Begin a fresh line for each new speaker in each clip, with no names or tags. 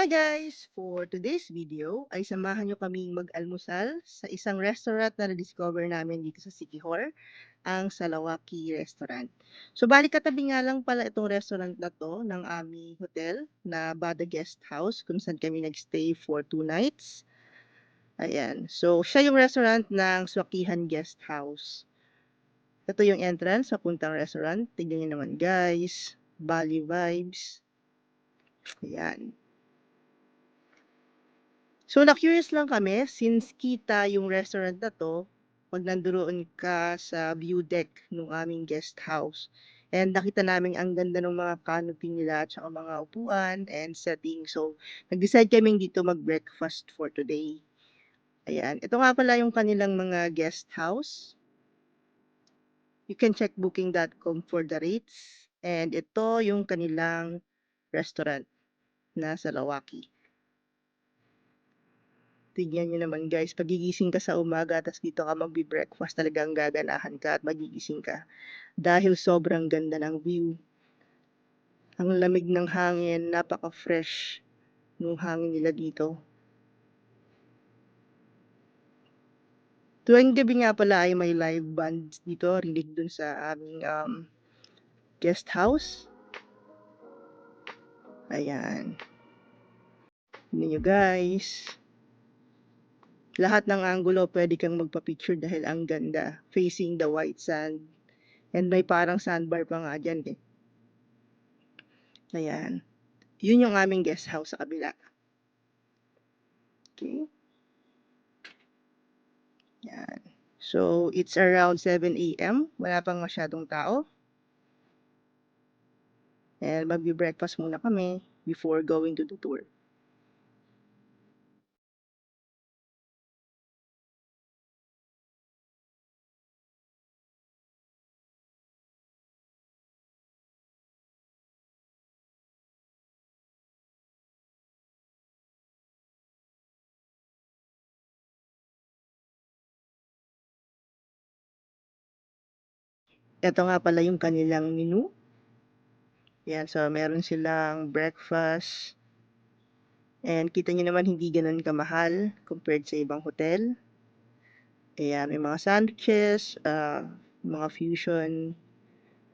Hi guys! For today's video ay samahan nyo kaming mag-almusal sa isang restaurant na na-discover namin dito sa Sikihor, ang Salawaki Restaurant. So bali katabi nga lang pala itong restaurant na to ng aming hotel na Bada Guest House kung saan kami nagstay for two nights. Ayan. So siya yung restaurant ng Swakihan Guest House. Ito yung entrance sa puntang restaurant. Tignan nyo naman guys. Bali vibes. Ayan. So, na-curious lang kami since kita yung restaurant na to pag nandoon ka sa view deck ng aming guest house. And nakita namin ang ganda ng mga canopy nila at saka mga upuan and setting. So, nag-decide kaming dito mag-breakfast for today. Ayan. Ito nga pala yung kanilang mga guest house. You can check booking.com for the rates. And ito yung kanilang restaurant na sa Lawaki. Tignan nyo naman guys, pagigising ka sa umaga, tapos dito ka magbi-breakfast, talagang gaganahan ka at magigising ka. Dahil sobrang ganda ng view. Ang lamig ng hangin, napaka-fresh ng hangin nila dito. Tuwing gabi nga pala ay may live band dito, rinig dun sa aming um, guest house. Ayan. Tignan nyo guys. Lahat ng angulo pwede kang magpa-picture dahil ang ganda. Facing the white sand. And may parang sandbar pa nga dyan eh. Ayan. Yun yung aming guest house sa kabila. Okay. Yan. So, it's around 7 a.m. Wala pang masyadong tao. And magbi-breakfast muna kami before going to the tour. Ito nga pala yung kanilang menu. Yan, so meron silang breakfast. And kita nyo naman hindi ganun kamahal compared sa ibang hotel. Ayan, may mga sandwiches, uh, mga fusion.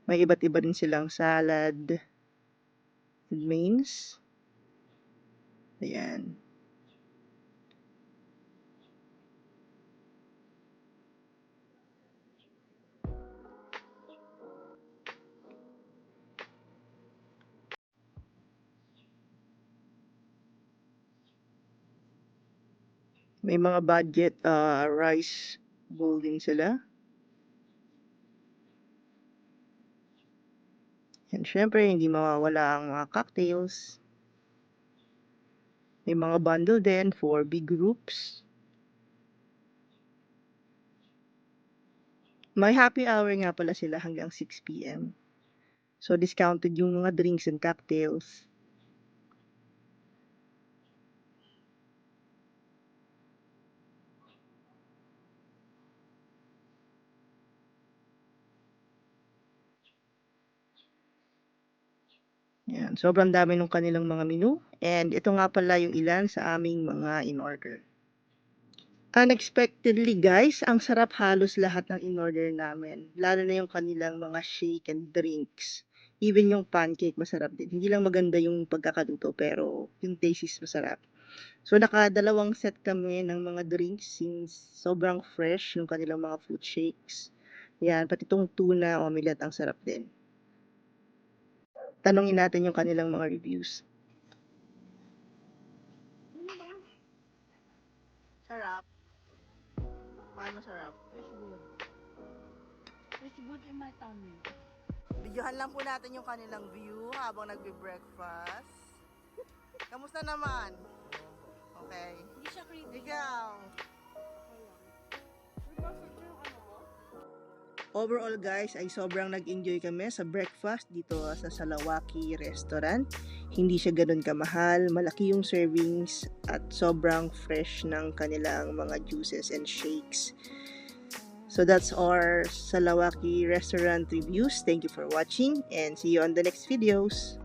May iba't iba rin silang salad mains. Ayan. May mga budget uh, rice bowl din sila. And syempre, hindi mawawala ang mga cocktails. May mga bundle din for big groups. May happy hour nga pala sila hanggang 6 p.m. So, discounted yung mga drinks and cocktails. Yan, sobrang dami ng kanilang mga menu. And ito nga pala yung ilan sa aming mga in-order. Unexpectedly guys, ang sarap halos lahat ng in-order namin. Lalo na yung kanilang mga shake and drinks. Even yung pancake masarap din. Hindi lang maganda yung pagkakaluto pero yung taste is masarap. So nakadalawang set kami ng mga drinks since sobrang fresh yung kanilang mga fruit shakes. Yan, pati itong tuna omelette ang sarap din tanungin natin yung kanilang mga reviews. Sarap. Paano sarap?
It's good. It's good in my tummy.
Videohan lang po natin yung kanilang view habang nagbe-breakfast. Kamusta naman? Okay.
Hindi siya creamy.
Ikaw. Overall guys ay sobrang nag-enjoy kami sa breakfast dito sa Salawaki Restaurant. Hindi siya ganun kamahal, malaki yung servings at sobrang fresh ng kanilang mga juices and shakes. So that's our Salawaki Restaurant reviews. Thank you for watching and see you on the next videos.